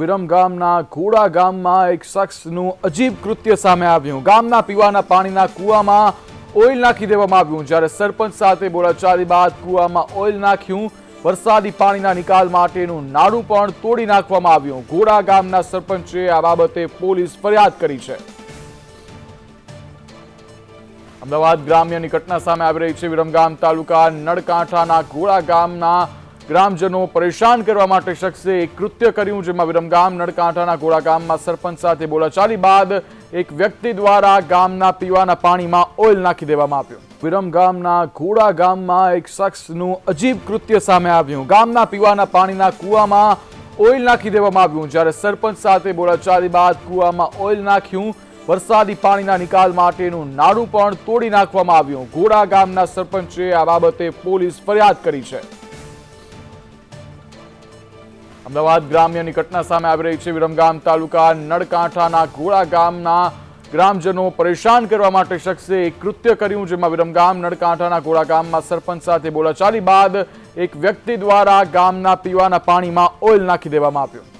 વિરમ ગામના ગામમાં એક શખ્સનું અજીબ કૃત્ય સામે આવ્યું. ગામના પીવાના પાણીના કૂવામાં ઓઇલ નાખી દેવામાં આવ્યું. જ્યારે સરપંચ સાથે બોલાચાલી બાદ કૂવામાં ઓઇલ નાખ્યું, વરસાદી પાણીના નિકાલ માટેનું નાડું પણ તોડી નાખવામાં આવ્યું. ઘોડા ગામના સરપંચે આ બાબતે પોલીસ ફરિયાદ કરી છે. અમદાવાદ ગ્રામ્યની ઘટના સામે આવી રહી છે. વિરમગામ તાલુકા નળકાંઠાના ઘોડા ગામના ગ્રામજનો પરેશાન કરવા માટે શખ્સે એક કૃત્ય કર્યું, જેમાં વિરમગામ, નળકાંઠાના ઘોડા ગામમાં સરપંચ સાથે બોલાચાલી બાદ એક વ્યક્તિ દ્વારા ગામના પીવાના પાણીમાં ઓઇલ નાખી દેવામાં આવ્યું. વિરમગામના ઘોડા ગામમાં એક શખ્સનું અજીબ કૃત્ય સામે આવ્યું. ગામના પીવાના પાણીના કૂવામાં ઓઇલ નાખી દેવામાં આવ્યું. જ્યારે સરપંચ સાથે બોલાચાલી બાદ કૂવામાં ઓઇલ નાખ્યું, વરસાદી પાણીના નિકાલ માટેનું નાડું પણ તોડી નાખવામાં આવ્યું. ઘોડા ગામના સરપંચે આ બાબતે પોલીસ ફરિયાદ કરી છે. અમદાવાદ ગ્રામ્યની ઘટના સામે આવી રહી છે વિરમગામ તાલુકા નળકાંઠાના ઘોડા ગામના ગ્રામજનો પરેશાન કરવા માટે શખ્સે એક કૃત્ય કર્યું, જેમાં વિરમગામ નળકાંઠાના ઘોડા ગામમાં સરપંચ સાથે બોલાચાલી બાદ એક વ્યક્તિ દ્વારા ગામના પીવાના પાણીમાં ઓઇલ નાખી દેવામાં આવ્યું.